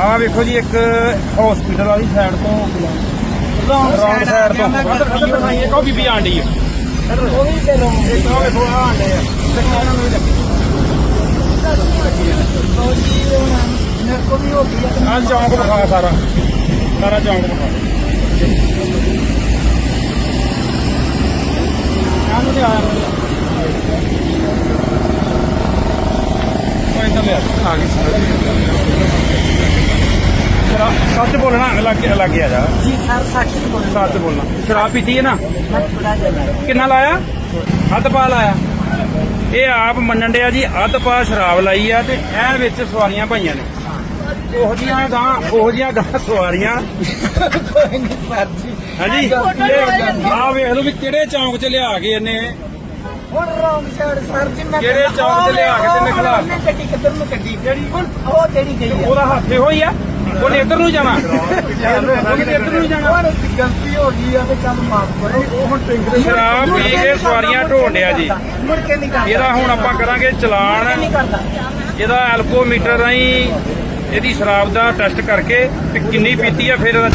ਆਹ ਵੇਖੋ ਜੀ ਇੱਕ ਹਸਪੀਟਲ ਵਾਲੀ ਸਾਈਡ ਤੋਂ ਰੌਂਗ ਸਾਈਡ ਤੋਂ ਇੱਧਰ ਦਿਖਾਈ ਇੱਕ ਉਹ ਬੀਬੀ ਆਂਡੀ ਆ। ਉਹ ਵੀ ਤੇ ਰੌਂਗ ਇੱਕ ਉਹ ਵੇਖੋ ਆ ਆਂਡੇ ਆ। ਇਹਨਾਂ ਨੂੰ ਲੱਗੀ ਹੋ ਹੈ ਆ ਚੌਂਕ ਵਿਖਾ ਸਾਰਾ। ਸਾਰਾ ਚੌਂਕ ਵਿਖਾ। ਆਹ ਨੂੰ ਤੇ ਆਇਆ ਕੋਈ ਤਾਂ ਲਿਆ ਆ ਗਈ ਸ਼ਰਾਬ ਸੱਚ ਬੋਲਣਾ ਲੱਗ ਲੱਗ ਗਿਆ ਜਾ। ਜੀ ਸਰ ਸੱਚ ਬੋਲ ਸੱਚ ਬੋਲਣਾ। ਸ਼ਰਾਬ ਪੀਤੀ ਹੈ ਨਾ? ਕਿੰਨਾ ਲਾਇਆ? ਅੱਧ ਪਾ ਲਾਇਆ। ਇਹ ਆਪ ਮੰਨਣ ਡਿਆ ਜੀ ਅੱਧ ਪਾ ਸ਼ਰਾਬ ਲਾਈ ਆ ਤੇ ਇਹ ਵਿੱਚ ਸਵਾਰੀਆਂ ਪਾਈਆਂ ਨੇ। ਉਹੋ ਜੀਆਂ ਗਾਂ ਉਹੋ ਜੀਆਂ ਗਾਂ ਸਵਾਰੀਆਂ। ਕੋਈ ਨਹੀਂ ਸਰ ਜੀ। ਹਾਂਜੀ? ਆ। ਵੇਖ ਲਓ ਵੀ ਕਿਹੜੇ ਚੌਂਕ 'ਚ ਲਿਆ ਕੇ ਇਹਨੇ। ਹੁਣ ਰੌਂਗ ਸਾਈਡ ਸਰ ਜੀ ਮੈਂ ਕਿਹੜੇ ਚੌਂਕ 'ਚ ਲਿਆ ਕੇ ਤੇ ਖਿਲਾ ਉਹਨੇ ਗੱਡੀ ਕਿੱਧਰ ਨੂੰ ਕੱਢੀ ਜਿਹੜੀ ਹੁਣ ਉਹ ਜਿਹੜੀ ਗਈ ਹੈ ਉਹਦਾ ਹੱਥ ਇਹੋ ਹੀ ਆ? ਉਹਨੇ ਇੱਧਰ ਨੂੰ ਜਾਣਾ। ਉਹਨੇ ਇੱਧਰ ਨੂੰ ਜਾਣਾ। ਹੁਣ ਗਲਤੀ ਹੋ ਗਈ ਆ ਤੇ ਚੱਲ ਮਾਫ ਕਰੋ। ਉਹ ਹੁਣ ਟਿੰਗਰੇ ਸ਼ਰਾਬ ਪੀ ਕੇ ਸਵਾਰੀਆਂ ਢੋਣ ਡਿਆ ਜੀ। ਮੁੜ ਕੇ ਨਹੀਂ ਕਰਦਾ। ਇਹਦਾ ਹੁਣ ਆਪਾਂ ਕਰਾਂਗੇ ਚਲਾਨ। ਇਹਦਾ ਐਲਕੋਮੀਟਰ ਰਾਹੀਂ ਇਹਦੀ ਸ਼ਰਾਬ ਦਾ ਟੈਸਟ ਕਰਕੇ ਤੇ ਕਿੰਨੀ ਪੀਤੀ ਆ ਫਿਰ ਇਹਦਾ